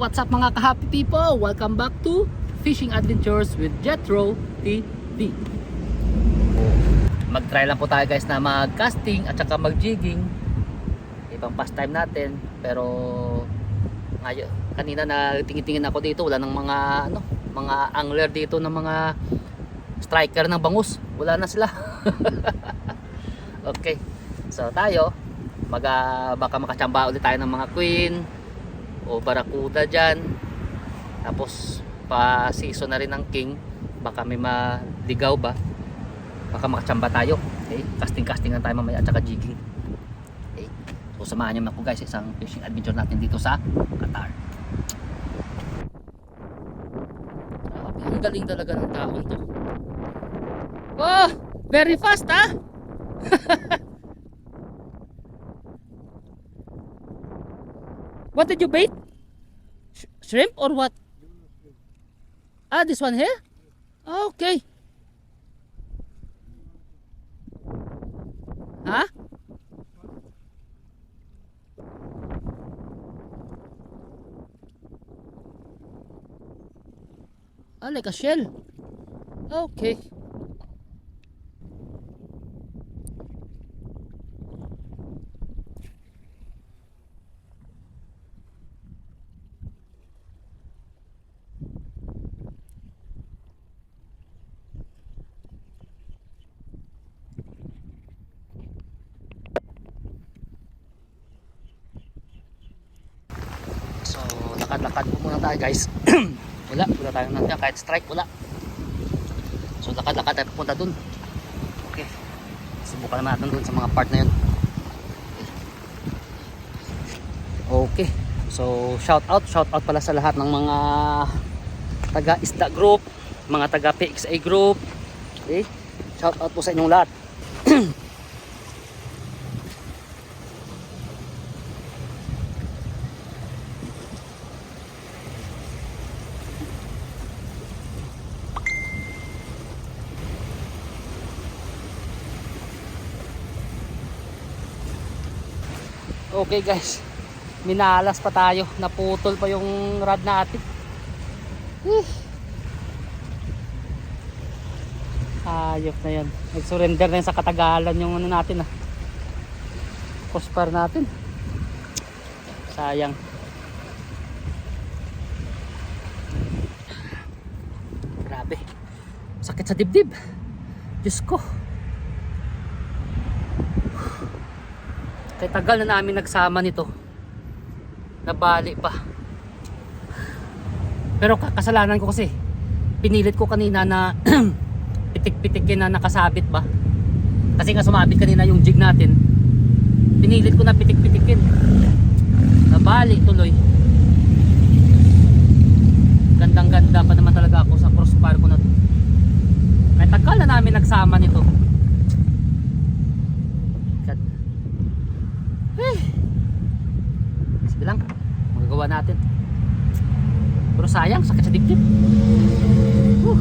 What's up mga ka-happy people? Welcome back to Fishing Adventures with Jetro TV. Mag-try lang po tayo guys na mag-casting at saka mag-jigging. Ibang pastime natin. Pero ngayon, kanina na tingin-tingin ako dito, wala nang mga ano, mga angler dito ng mga striker ng bangus. Wala na sila. okay. So tayo, mag ah, baka makachamba ulit tayo ng mga queen o barakuda dyan. Tapos pa season na rin ng king. Baka may maligaw ba. Baka makachamba tayo. Okay? Casting-casting lang tayo mamaya at saka jigging. Okay? So samahan niyo ako guys sa isang fishing adventure natin dito sa Qatar. Grabe, ang galing talaga ng taon to. Oh, very fast ah! What did you bait? Sh- shrimp or what? Ah, this one here? Ah, okay. Huh? Ah, like a shell. Okay. So, lakad-lakad po muna tayo guys. wala, wala tayong nandiyan. Kahit strike, wala. So, lakad-lakad tayo pupunta dun. Okay. Subukan naman natin dun sa mga part na yun. Okay. So, shout out, shout out pala sa lahat ng mga taga Isda Group, mga taga PXA Group. Okay? Shout out po sa inyong lahat. Okay guys, minalas pa tayo. Naputol pa yung rod natin. Eh. Ayop na yan. Nag-surrender na yan sa katagalan yung ano natin ah. Crossbar natin. Sayang. Grabe. Sakit sa dibdib. Diyos ko. Kaya tagal na namin nagsama nito. Nabali pa. Pero ka- kasalanan ko kasi. Pinilit ko kanina na pitik-pitikin na nakasabit ba. Kasi nga sumabit kanina yung jig natin. Pinilit ko na pitik-pitikin. Nabali tuloy. Gandang-ganda pa naman talaga ako sa crossbar ko na to. Kaya tagal na namin nagsama nito. Lang. Magagawa natin. Pero sayang, sakit sa dibdib. Whew.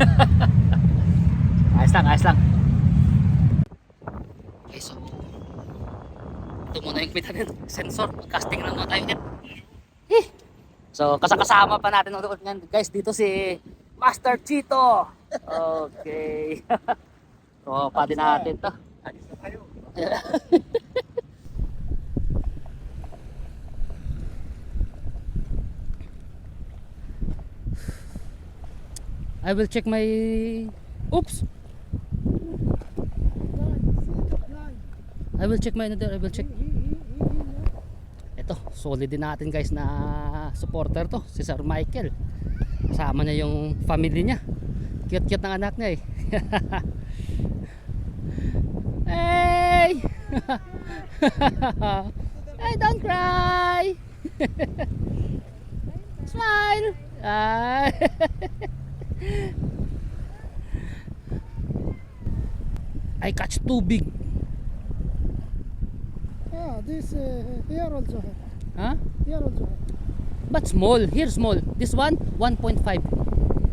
ayos lang, ayos lang. Okay, so ito muna yung kita. Sensor. Casting lang muna tayo. Eh. So, kasakasama pa natin ngayon. Guys, dito si Master Chito. Okay. so, pati natin to. I will check my... Oops! I will check my another. I will check. Ito, solid din natin guys na supporter to. Si Sir Michael. Kasama niya yung family niya. Cute-cute ng anak niya eh. hey! hey, don't cry! Smile! Ah. I catch too big. Yeah, this uh, here also. Huh? Here also. But small. Here small. This one 1.5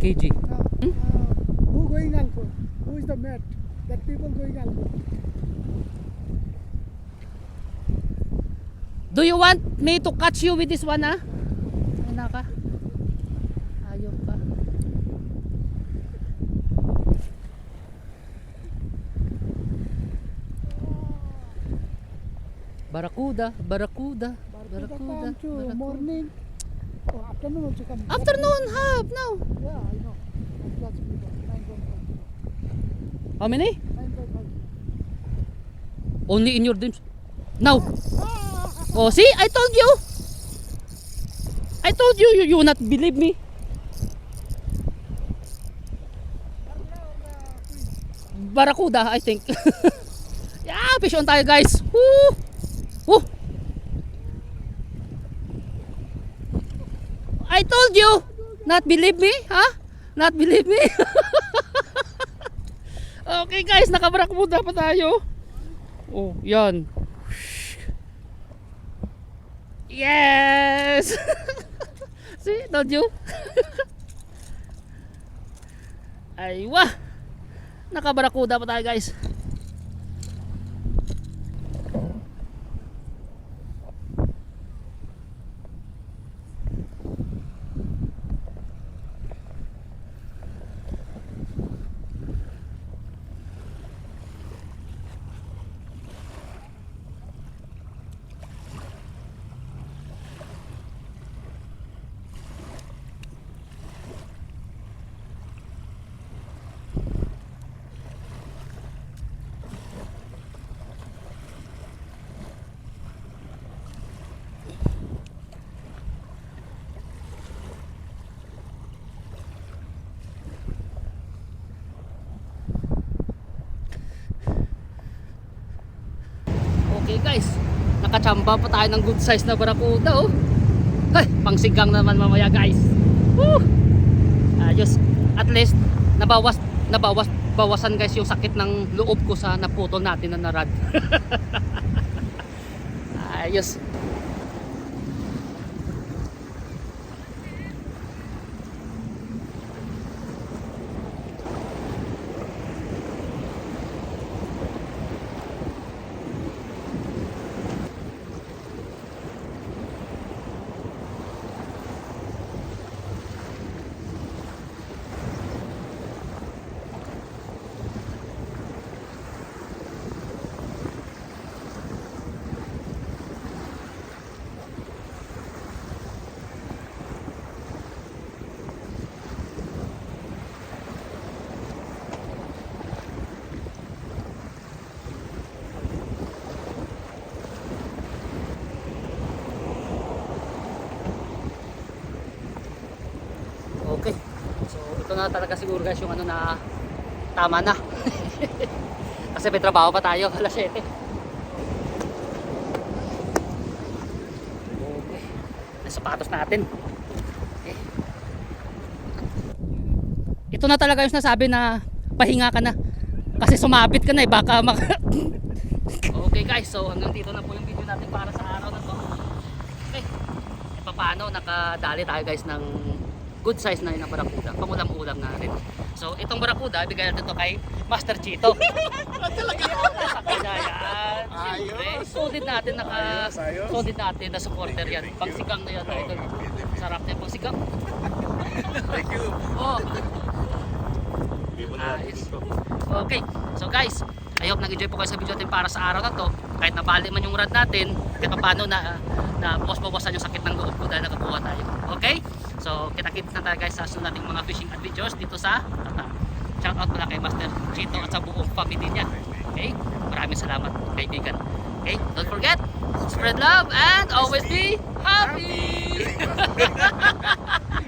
kg. Uh, uh, who going uncle? Who is the mat? That people going algo. Do you want me to catch you with this one ah? Ano ka? Ayaw ka. Barakuda, barakuda, Barracuda barakuda. barakuda. morning. Oh, afternoon also come. Afternoon, half now. Yeah, I know. That's lots of people. 9.5. How many? 9.5. Only in your dreams. Now. Oh, see? I told you. I told you, you, you not believe me. Barakuda, I think. yeah, fish on tayo guys. Woo! Woo! I told you. Not believe me? Ha? Not believe me? okay guys, nakabarakuda pa tayo. Oh, yan. Yes! See, told you? Aywa! Nakabarakuda pa tayo guys. Okay guys, nakachamba pa tayo ng good size na barakuda oh. Ay, pangsigang naman mamaya guys. Woo! Ayos. At least nabawas nabawas bawasan guys yung sakit ng loob ko sa naputol natin na narad. Ayos. Okay. So ito na talaga siguro guys yung ano na tama na. Kasi may trabaho pa tayo alas 7. Okay. Ang sapatos natin. Okay. Ito na talaga yung sinasabi na pahinga ka na. Kasi sumabit ka na eh baka mak Okay guys, so hanggang dito na po yung video natin para sa araw na to. Okay. E paano nakadali tayo guys ng good size na yun ng barakuda. Pangulam-ulam na rin. So, itong barakuda, ibigay natin to kay Master Chito. Talaga? Kaya yan. Siyempre, solid natin, naka, Ayos, solid natin na supporter yan. Pagsigang na yan. idol. Sarap na yung pagsigang. Thank you. Oh, Ayos. Okay, so guys, I hope nag-enjoy po kayo sa video natin para sa araw na to. Kahit nabali man yung rad natin, kahit pa paano na, na bawas-bawasan yung sakit ng loob ko dahil nakakuha tayo. Okay? So, kita-kits na tayo guys sa sunod nating mga fishing adventures dito sa Tata. Shout out pala kay Master Chito at sa buong family niya. Okay? Maraming salamat kaibigan. Okay? Don't forget, spread love and always be happy!